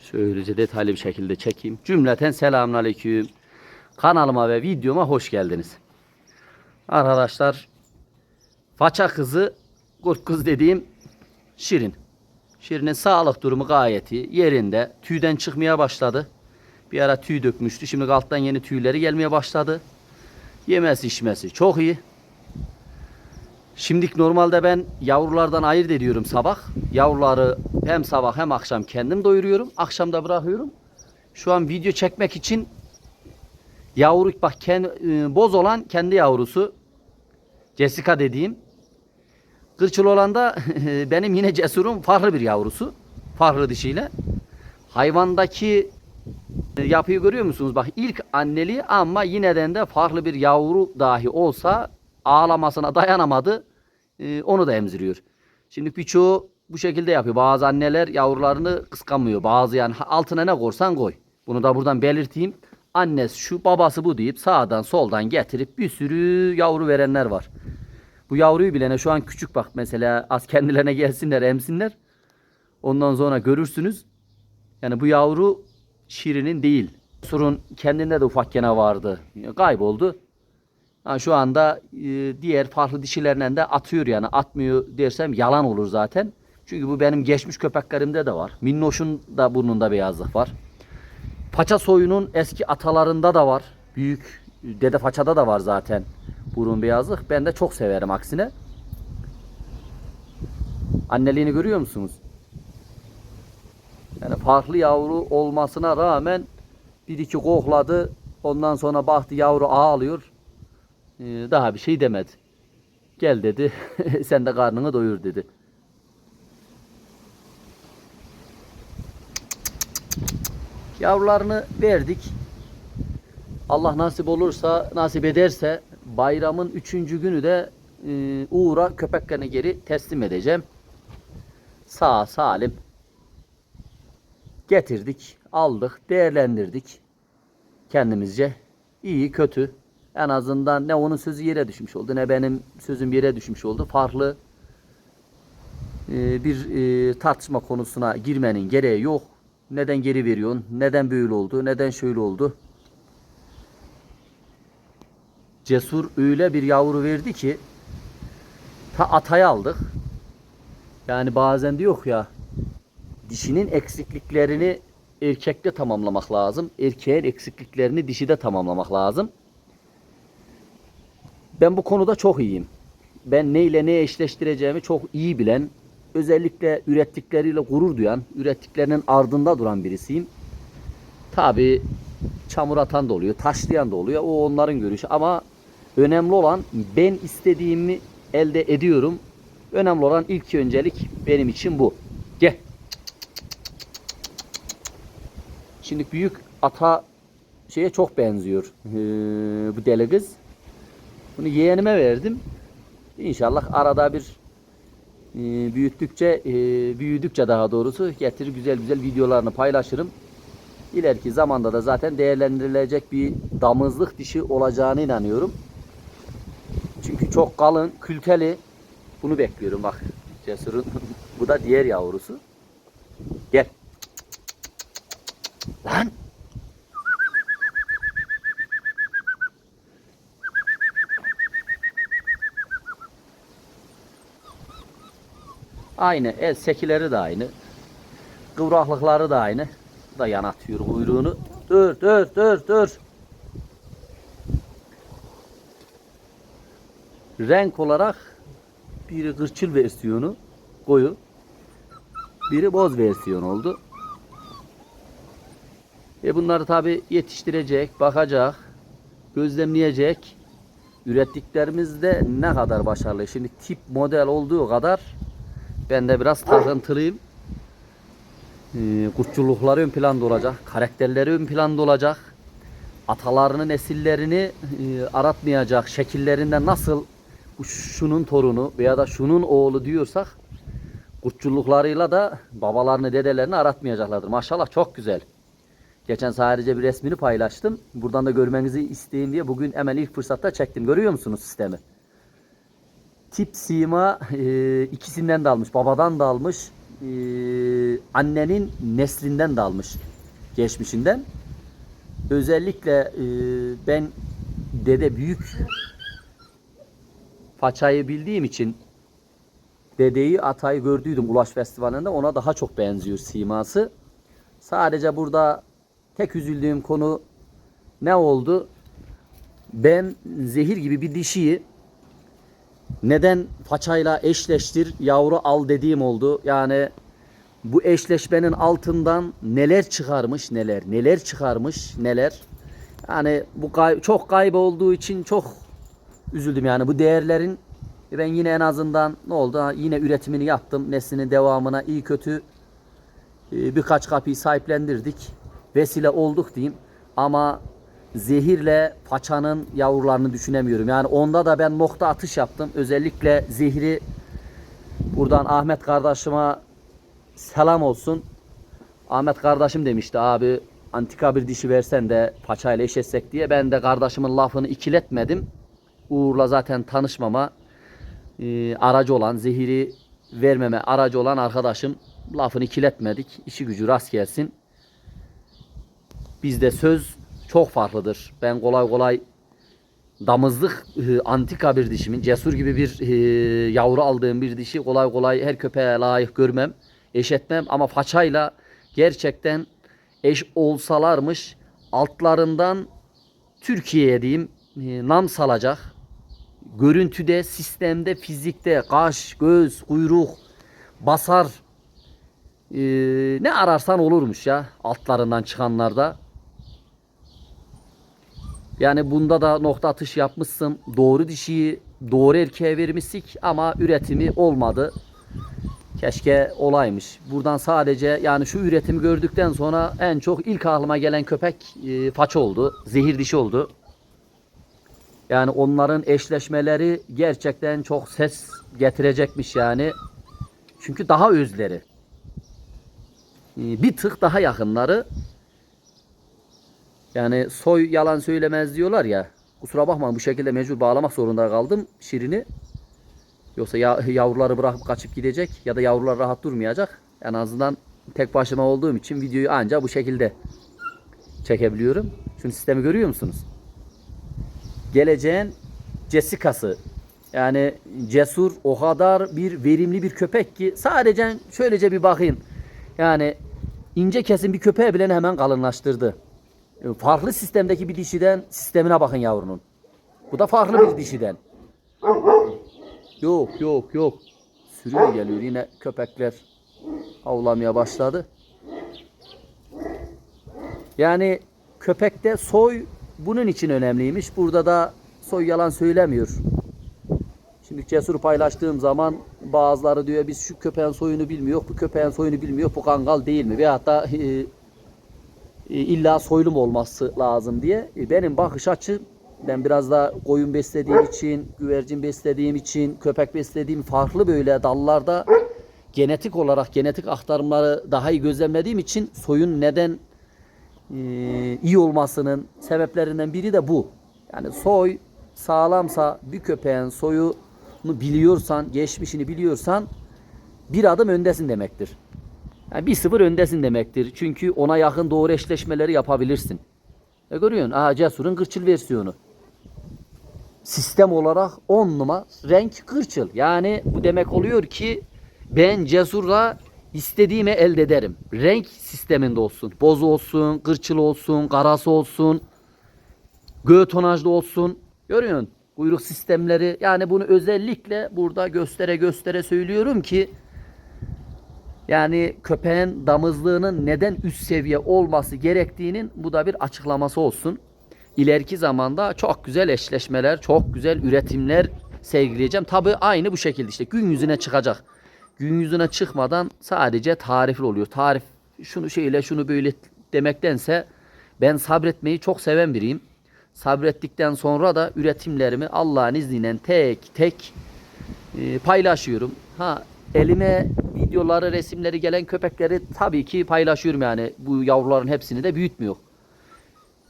Şöylece detaylı bir şekilde çekeyim. Cümleten selamünaleyküm. Kanalıma ve videoma hoş geldiniz. Arkadaşlar faça kızı, kurt kız dediğim Şirin. Şirin'in sağlık durumu gayet iyi. Yerinde. Tüyden çıkmaya başladı. Bir ara tüy dökmüştü. Şimdi alttan yeni tüyleri gelmeye başladı. Yemesi içmesi çok iyi. Şimdilik normalde ben yavrulardan ayırt ediyorum sabah. Yavruları hem sabah hem akşam kendim doyuruyorum. Akşam da bırakıyorum. Şu an video çekmek için yavru bak kendi, e, boz olan kendi yavrusu. Jessica dediğim. Kırçıl olan da benim yine cesurum farklı bir yavrusu. Farklı dişiyle. Hayvandaki e, yapıyı görüyor musunuz? Bak ilk anneli ama yineden de farklı bir yavru dahi olsa ağlamasına dayanamadı. E, onu da emziriyor. Şimdi birçoğu bu şekilde yapıyor. Bazı anneler yavrularını kıskanmıyor. Bazı yani altına ne korsan koy. Bunu da buradan belirteyim. Annesi şu babası bu deyip sağdan soldan getirip bir sürü yavru verenler var. Bu yavruyu bilene şu an küçük bak mesela az kendilerine gelsinler emsinler. Ondan sonra görürsünüz. Yani bu yavru Şirin'in değil. Surun kendinde de ufak gene vardı. Kayboldu. Ha, şu anda e, diğer farklı dişilerine de atıyor yani. Atmıyor dersem yalan olur zaten. Çünkü bu benim geçmiş köpeklerimde de var. Minnoş'un da burnunda beyazlık var. Paça soyunun eski atalarında da var. Büyük dede paçada da var zaten burun beyazlık. Ben de çok severim aksine. Anneliğini görüyor musunuz? Yani farklı yavru olmasına rağmen bir iki kokladı. Ondan sonra baktı yavru ağlıyor. Ee, daha bir şey demedi. Gel dedi. Sen de karnını doyur dedi. Yavrularını verdik. Allah nasip olursa, nasip ederse bayramın üçüncü günü de e, Uğur'a köpeklerini geri teslim edeceğim. Sağ salim getirdik, aldık, değerlendirdik kendimizce. İyi, kötü. En azından ne onun sözü yere düşmüş oldu ne benim sözüm yere düşmüş oldu. Farklı e, bir e, tartışma konusuna girmenin gereği yok. Neden geri veriyorsun? Neden böyle oldu? Neden şöyle oldu? Cesur öyle bir yavru verdi ki ta atayı aldık. Yani bazen diyor ya dişinin eksikliklerini erkekte tamamlamak lazım. Erkeğin eksikliklerini dişide tamamlamak lazım. Ben bu konuda çok iyiyim. Ben ne ile ne eşleştireceğimi çok iyi bilen, özellikle ürettikleriyle gurur duyan, ürettiklerinin ardında duran birisiyim. Tabi çamur atan da oluyor, taşlayan da oluyor. O onların görüşü ama önemli olan ben istediğimi elde ediyorum. Önemli olan ilk öncelik benim için bu. Gel. Şimdi büyük ata şeye çok benziyor ee, bu deli kız. Bunu yeğenime verdim. İnşallah arada bir e, büyüttükçe, e, büyüdükçe daha doğrusu getirir güzel güzel videolarını paylaşırım. İleriki zamanda da zaten değerlendirilecek bir damızlık dişi olacağını inanıyorum. Çünkü çok kalın, külteli. Bunu bekliyorum bak. Cesur'un bu da diğer yavrusu. Gel. Lan. Aynı. El sekileri de aynı. Kıvraklıkları da aynı. Bu da yan atıyor kuyruğunu. Dur dur dur dur. Renk olarak biri kırçıl versiyonu koyu. Biri boz versiyon oldu. E bunları tabi yetiştirecek, bakacak, gözlemleyecek. Ürettiklerimizde ne kadar başarılı. Şimdi tip model olduğu kadar ben de biraz takıntılıyım. Ee, kurtçulukları ön planda olacak. Karakterleri ön planda olacak. Atalarını, nesillerini e, aratmayacak. Şekillerinde nasıl şunun torunu veya da şunun oğlu diyorsak kurtçuluklarıyla da babalarını, dedelerini aratmayacaklardır. Maşallah çok güzel. Geçen sadece bir resmini paylaştım. Buradan da görmenizi isteyeyim diye bugün hemen ilk fırsatta çektim. Görüyor musunuz sistemi? Tip sima e, ikisinden de almış. Babadan da almış. E, annenin neslinden de almış. Geçmişinden. Özellikle e, ben dede büyük façayı bildiğim için dedeyi atayı gördüydüm Ulaş Festivali'nde ona daha çok benziyor siması. Sadece burada tek üzüldüğüm konu ne oldu? Ben zehir gibi bir dişiyi neden façayla eşleştir yavru al dediğim oldu. Yani bu eşleşmenin altından neler çıkarmış neler neler çıkarmış neler. Yani bu kay- çok kaybı olduğu için çok üzüldüm yani bu değerlerin ben yine en azından ne oldu Ha, yine üretimini yaptım neslinin devamına iyi kötü e, birkaç kapıyı sahiplendirdik vesile olduk diyeyim ama zehirle paçanın yavrularını düşünemiyorum. Yani onda da ben nokta atış yaptım. Özellikle zehri buradan Ahmet kardeşime selam olsun. Ahmet kardeşim demişti abi antika bir dişi versen de paçayla eşleşsek diye. Ben de kardeşimin lafını ikiletmedim. Uğur'la zaten tanışmama e, aracı olan, zehiri vermeme aracı olan arkadaşım lafını ikiletmedik. İşi gücü rast gelsin. Bizde söz çok farklıdır. Ben kolay kolay damızlık e, antika bir dişimin, cesur gibi bir e, yavru aldığım bir dişi kolay kolay her köpeğe layık görmem, eş etmem ama façayla gerçekten eş olsalarmış altlarından Türkiye'ye diyeyim e, nam salacak görüntüde, sistemde, fizikte, kaş, göz, kuyruk, basar ee, ne ararsan olurmuş ya altlarından çıkanlarda. Yani bunda da nokta atış yapmışsın. Doğru dişiyi doğru erkeğe vermişsik ama üretimi olmadı. Keşke olaymış. Buradan sadece yani şu üretimi gördükten sonra en çok ilk aklıma gelen köpek e, faça oldu. Zehir dişi oldu. Yani onların eşleşmeleri gerçekten çok ses getirecekmiş yani. Çünkü daha özleri. Ee, Bir tık daha yakınları. Yani soy yalan söylemez diyorlar ya. Kusura bakma bu şekilde mecbur bağlamak zorunda kaldım Şirin'i. Yoksa ya, yavruları bırakıp kaçıp gidecek ya da yavrular rahat durmayacak. En azından tek başıma olduğum için videoyu ancak bu şekilde çekebiliyorum. Şunu sistemi görüyor musunuz? geleceğin Jessica'sı. Yani cesur o kadar bir verimli bir köpek ki sadece şöylece bir bakayım. Yani ince kesim bir köpeğe bile hemen kalınlaştırdı. E, Farklı sistemdeki bir dişiden sistemine bakın yavrunun. Bu da farklı bir dişiden. Yok yok yok. Sürüyor geliyor yine köpekler avlamaya başladı. Yani köpekte soy bunun için önemliymiş. Burada da soy yalan söylemiyor. Şimdi cesur paylaştığım zaman bazıları diyor biz şu köpeğin soyunu bilmiyor, bu köpeğin soyunu bilmiyor, bu kangal değil mi? Veyahut da e, illa soylum olması lazım diye. E, benim bakış açım ben biraz da koyun beslediğim için, güvercin beslediğim için, köpek beslediğim farklı böyle dallarda genetik olarak genetik aktarımları daha iyi gözlemlediğim için soyun neden e, iyi olmasının sebeplerinden biri de bu. Yani soy sağlamsa bir köpeğin soyunu biliyorsan, geçmişini biliyorsan bir adım öndesin demektir. Yani bir sıfır öndesin demektir. Çünkü ona yakın doğru eşleşmeleri yapabilirsin. E görüyorsun. Aha Cesur'un kırçıl versiyonu. Sistem olarak 10 numara renk kırçıl. Yani bu demek oluyor ki ben Cesur'la istediğimi elde ederim. Renk sisteminde olsun. Boz olsun, kırçıl olsun, karası olsun, göğe tonajlı olsun. Görüyorsun kuyruk sistemleri. Yani bunu özellikle burada göstere göstere söylüyorum ki yani köpeğin damızlığının neden üst seviye olması gerektiğinin bu da bir açıklaması olsun. İleriki zamanda çok güzel eşleşmeler, çok güzel üretimler sergileyeceğim. Tabi aynı bu şekilde işte gün yüzüne çıkacak. Gün yüzüne çıkmadan sadece tarifli oluyor. Tarif şunu şeyle şunu böyle demektense ben sabretmeyi çok seven biriyim. Sabrettikten sonra da üretimlerimi Allah'ın izniyle tek tek e, paylaşıyorum. Ha elime videoları, resimleri gelen köpekleri tabii ki paylaşıyorum yani. Bu yavruların hepsini de büyütmüyor.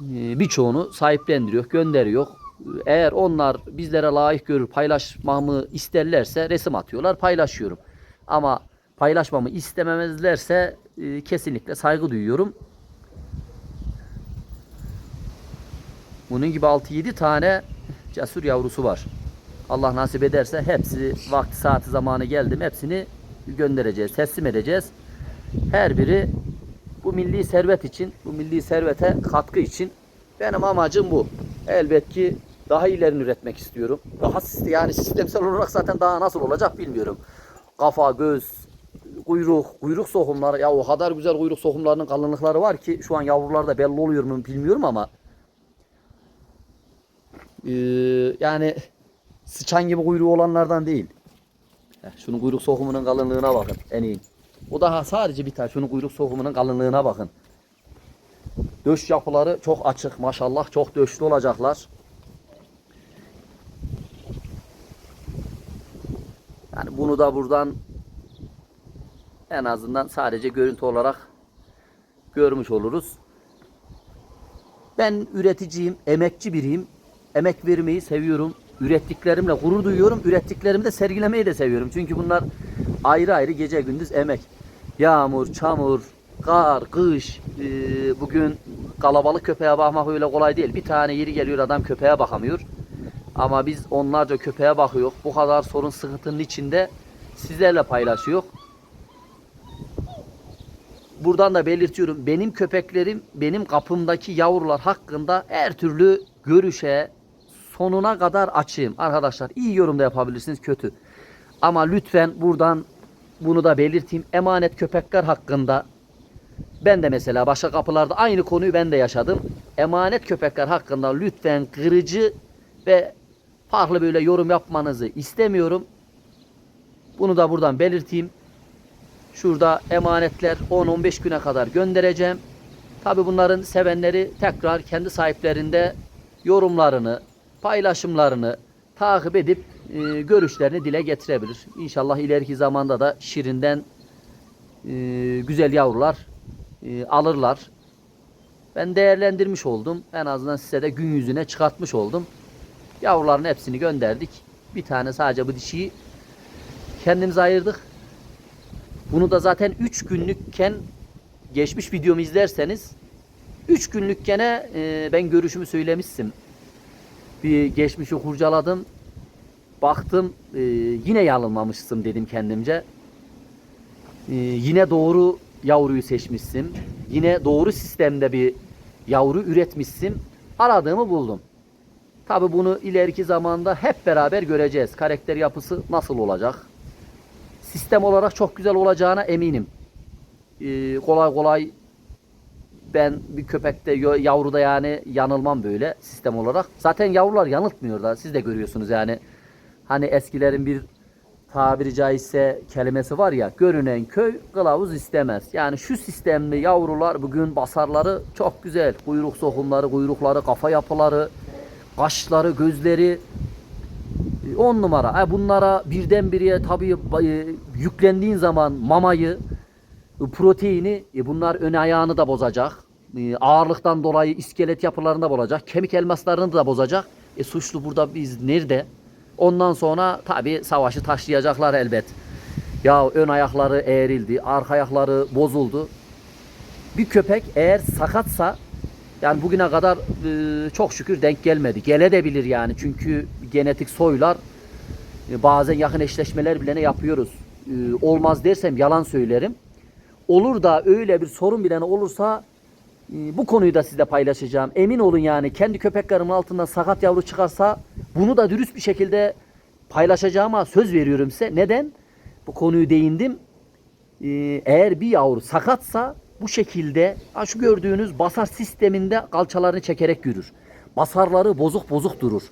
E, birçoğunu sahiplendiriyor, gönderiyor. Eğer onlar bizlere layık görür, paylaşmamı isterlerse resim atıyorlar, paylaşıyorum. Ama paylaşmamı istememezlerse e, kesinlikle saygı duyuyorum. Bunun gibi 6-7 tane cesur yavrusu var. Allah nasip ederse hepsi vakti saati zamanı geldi hepsini göndereceğiz, teslim edeceğiz. Her biri bu milli servet için, bu milli servete katkı için benim amacım bu. Elbet ki daha ilerini üretmek istiyorum. Daha yani sistemsel olarak zaten daha nasıl olacak bilmiyorum. Kafa, göz, kuyruk, kuyruk sokumları ya o kadar güzel kuyruk sokumlarının kalınlıkları var ki şu an yavrularda belli oluyor mu bilmiyorum ama ee, yani sıçan gibi kuyruğu olanlardan değil. Şunun kuyruk sokumunun kalınlığına bakın en iyi. O daha sadece bir tane. Şunun kuyruk sokumunun kalınlığına bakın. Döş yapıları çok açık maşallah. Çok döşlü olacaklar. Yani bunu da buradan en azından sadece görüntü olarak görmüş oluruz. Ben üreticiyim, emekçi biriyim. Emek vermeyi seviyorum. Ürettiklerimle gurur duyuyorum. Ürettiklerimi de sergilemeyi de seviyorum. Çünkü bunlar ayrı ayrı gece gündüz emek. Yağmur, çamur, kar, kış. Ee, bugün kalabalık köpeğe bakmak öyle kolay değil. Bir tane yeri geliyor adam köpeğe bakamıyor. Ama biz onlarca köpeğe bakıyor. Bu kadar sorun sıkıntının içinde sizlerle paylaşıyor. Buradan da belirtiyorum. Benim köpeklerim benim kapımdaki yavrular hakkında her türlü görüşe sonuna kadar açığım. Arkadaşlar iyi yorum da yapabilirsiniz kötü. Ama lütfen buradan bunu da belirteyim. Emanet köpekler hakkında ben de mesela başka kapılarda aynı konuyu ben de yaşadım. Emanet köpekler hakkında lütfen kırıcı ve farklı böyle yorum yapmanızı istemiyorum. Bunu da buradan belirteyim. Şurada emanetler 10-15 güne kadar göndereceğim. Tabi bunların sevenleri tekrar kendi sahiplerinde yorumlarını, paylaşımlarını takip edip e, görüşlerini dile getirebilir. İnşallah ileriki zamanda da Şirin'den e, güzel yavrular e, alırlar. Ben değerlendirmiş oldum. En azından size de gün yüzüne çıkartmış oldum. Yavruların hepsini gönderdik. Bir tane sadece bu dişiyi kendimize ayırdık. Bunu da zaten 3 günlükken geçmiş videomu izlerseniz 3 günlükkene e, ben görüşümü söylemiştim. Bir geçmişi kurcaladım. Baktım e, yine yanılmamışsın dedim kendimce. E, yine doğru yavruyu seçmişsin. Yine doğru sistemde bir yavru üretmişsin. Aradığımı buldum. Tabi bunu ileriki zamanda hep beraber göreceğiz. Karakter yapısı nasıl olacak? Sistem olarak çok güzel olacağına eminim. Ee, kolay kolay ben bir köpekte yavruda yani yanılmam böyle sistem olarak. Zaten yavrular yanıltmıyor da siz de görüyorsunuz yani. Hani eskilerin bir tabiri caizse kelimesi var ya görünen köy kılavuz istemez. Yani şu sistemli yavrular bugün basarları çok güzel. Kuyruk sokumları, kuyrukları, kafa yapıları, kaşları, gözleri 10 numara. Ha, bunlara birdenbire tabii e, yüklendiğin zaman mamayı, e, proteini e, bunlar ön ayağını da bozacak. E, ağırlıktan dolayı iskelet yapılarını da bozacak. Kemik elmaslarını da bozacak. E suçlu burada biz nerede? Ondan sonra tabii savaşı taşlayacaklar elbet. Ya ön ayakları eğrildi, arka ayakları bozuldu. Bir köpek eğer sakatsa yani bugüne kadar e, çok şükür denk gelmedi. Gele de bilir yani çünkü genetik soylar e, bazen yakın eşleşmeler bile ne yapıyoruz. E, olmaz dersem yalan söylerim. Olur da öyle bir sorun bile ne olursa e, bu konuyu da sizle paylaşacağım. Emin olun yani kendi köpeklerimin altından sakat yavru çıkarsa bunu da dürüst bir şekilde paylaşacağıma söz veriyorum size. Neden? Bu konuyu değindim. Ee, eğer bir yavru sakatsa bu şekilde şu gördüğünüz basar sisteminde kalçalarını çekerek yürür. Basarları bozuk bozuk durur.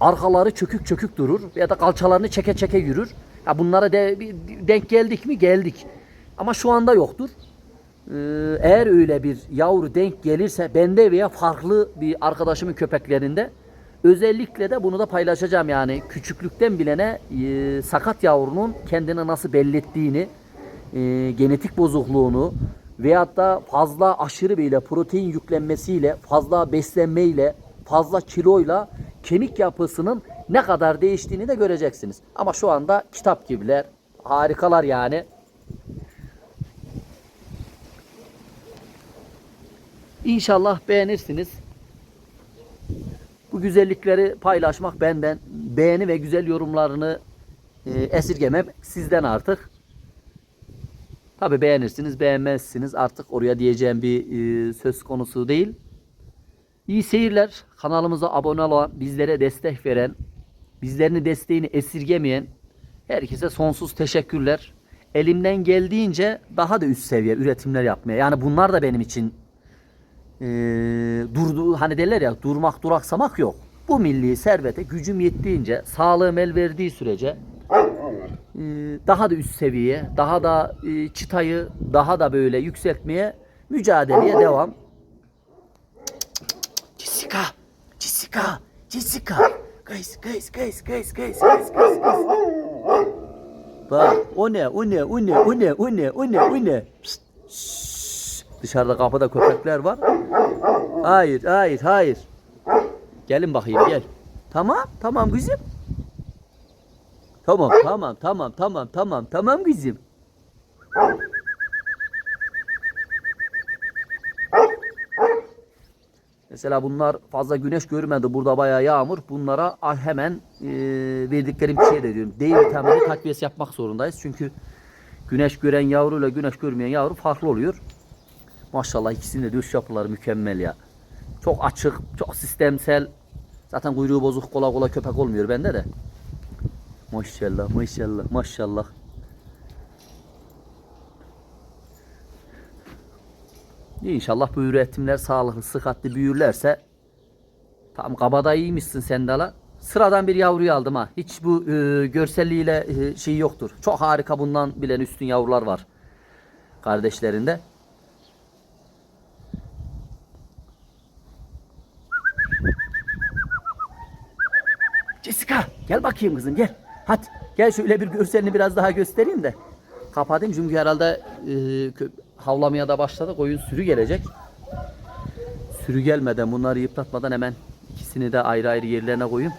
Arkaları çökük çökük durur ya da kalçalarını çeke çeke yürür. Ya bunlara de, denk geldik mi? Geldik. Ama şu anda yoktur. Ee, eğer öyle bir yavru denk gelirse bende veya farklı bir arkadaşımın köpeklerinde özellikle de bunu da paylaşacağım yani küçüklükten bilene e, sakat yavrunun kendini nasıl belli ettiğini e, genetik bozukluğunu veyahut da fazla aşırı böyle protein yüklenmesiyle fazla beslenmeyle fazla kiloyla kemik yapısının ne kadar değiştiğini de göreceksiniz. Ama şu anda kitap gibiler harikalar yani. İnşallah beğenirsiniz. Bu güzellikleri paylaşmak benden. Beğeni ve güzel yorumlarını e, esirgemem sizden artık. Tabi beğenirsiniz, beğenmezsiniz. Artık oraya diyeceğim bir e, söz konusu değil. İyi seyirler. Kanalımıza abone olan, bizlere destek veren, bizlerini desteğini esirgemeyen herkese sonsuz teşekkürler. Elimden geldiğince daha da üst seviye üretimler yapmaya. Yani bunlar da benim için e, durdu hani derler ya durmak duraksamak yok. Bu milli servete gücüm yettiğince, sağlığım el verdiği sürece e, daha da üst seviyeye, daha da e, çıtayı daha da böyle yükseltmeye mücadeleye devam. Jessica, Jessica, Jessica. Guys, guys, guys, guys, guys, guys, guys, guys. Bak, o ne, o ne, o ne, o ne, o ne, o ne, o ne? Pişt, şşş. Dışarıda kapıda köpekler var. Hayır, hayır, hayır. Gelin bakayım, gel. Tamam, tamam kızım. Tamam, tamam, tamam, tamam, tamam, tamam kızım. Mesela bunlar fazla güneş görmedi. Burada bayağı yağmur. Bunlara hemen e, verdiklerim bir şey de diyorum. D vitamini takviyesi yapmak zorundayız. Çünkü güneş gören yavruyla güneş görmeyen yavru farklı oluyor. Maşallah ikisinin de döş yapıları mükemmel ya. Çok açık, çok sistemsel. Zaten kuyruğu bozuk kola kola köpek olmuyor bende de. Maşallah, maşallah, maşallah. İnşallah bu üretimler sağlıklı, sıhhatli büyürlerse tam kabadayıymışsın sen de la. Sıradan bir yavruyu aldım ha. Hiç bu e, görselliğiyle e, şey yoktur. Çok harika bundan bilen üstün yavrular var. Kardeşlerinde. Jessica gel bakayım kızım gel. Hadi gel şöyle bir görselini biraz daha göstereyim de. Kapatayım çünkü herhalde e, havlamaya da başladı. Koyun sürü gelecek. Sürü gelmeden bunları yıpratmadan hemen ikisini de ayrı ayrı yerlerine koyayım.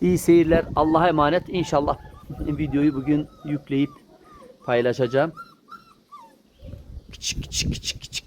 İyi seyirler. Allah'a emanet. İnşallah videoyu bugün yükleyip paylaşacağım. Küçük küçük küçük küçük.